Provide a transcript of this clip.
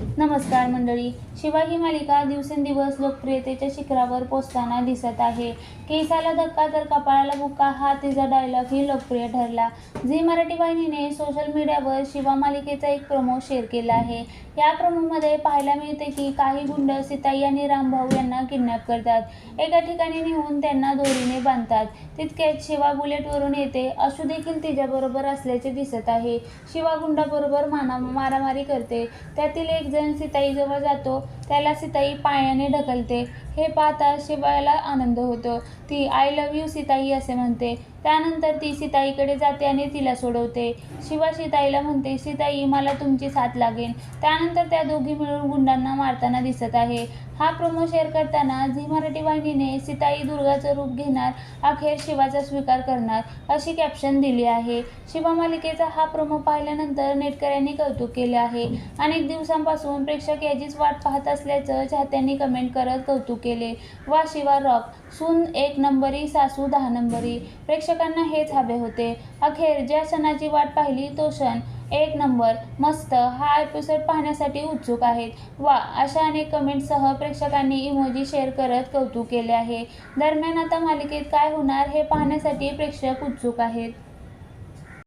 नमस्कार मंडळी. शिवा ही मालिका दिवसेंदिवस लोकप्रियतेच्या शिखरावर पोचताना दिसत आहे. केसाला धक्का तर कपाळाला बुक्का हा तिचा डायलॉग ही लोकप्रिय ठरला. झी मराठी वाहिनीने सोशल मीडियावर शिवा मालिकेचा एक प्रोमो शेअर केला आहे. या प्रोमोमध्ये पाहायला मिळते की काही गुंड सीताई आणि रामभाऊ यांना किडनॅप करतात. एका ठिकाणी नेऊन त्यांना दोरीने बांधतात. तितकेच शिवा बुलेटवरून येते. अशू देखील तिच्याबरोबर असल्याचे दिसत आहे. शिवा गुंडाबरोबर माना मारामारी करते. त्यातील एक जण सीताईजवळ जातो त्याला सीताई पायाने ढकलते. हे पाहता शिवाला आनंद होतो. ती आय लव्ह यू सीताई असे म्हणते. त्यानंतर ती सीताईकडे जाते आणि तिला सोडवते. शिवा सीताईला म्हणते सीताई मला तुमची साथ लागेल. त्यानंतर त्या दोघी मिळून गुंडांना मारताना दिसत आहे. हा प्रोमो शेअर करताना झी मराठी वाहिनीने सीताई दुर्गाचं रूप घेणार अखेर शिवाचा स्वीकार करणार अशी कॅप्शन दिली आहे. शिवा मालिकेचा हा प्रोमो पाहिल्यानंतर नेटकऱ्यांनी कौतुक केले आहे. अनेक दिवसांपासून प्रेक्षक याचीच वाट पाहत असल्याचं चाहत्यांनी कमेंट करत कौतुक केले. वा शिवा रॉक सून एक नंबरी सासू दहा नंबरी. प्रेक्षक प्रेक्षकांना हेच हवे होते. अखेर ज्या सणाची वाट पाहिली तो क्षण. एक नंबर मस्त हा एपिसोड पाहण्यासाठी उत्सुक आहेत. वा अशा अनेक कमेंटसह प्रेक्षकांनी इमोजी शेअर करत कौतुक केले आहे. दरम्यान आता मालिकेत काय होणार हे पाहण्यासाठी प्रेक्षक उत्सुक आहेत.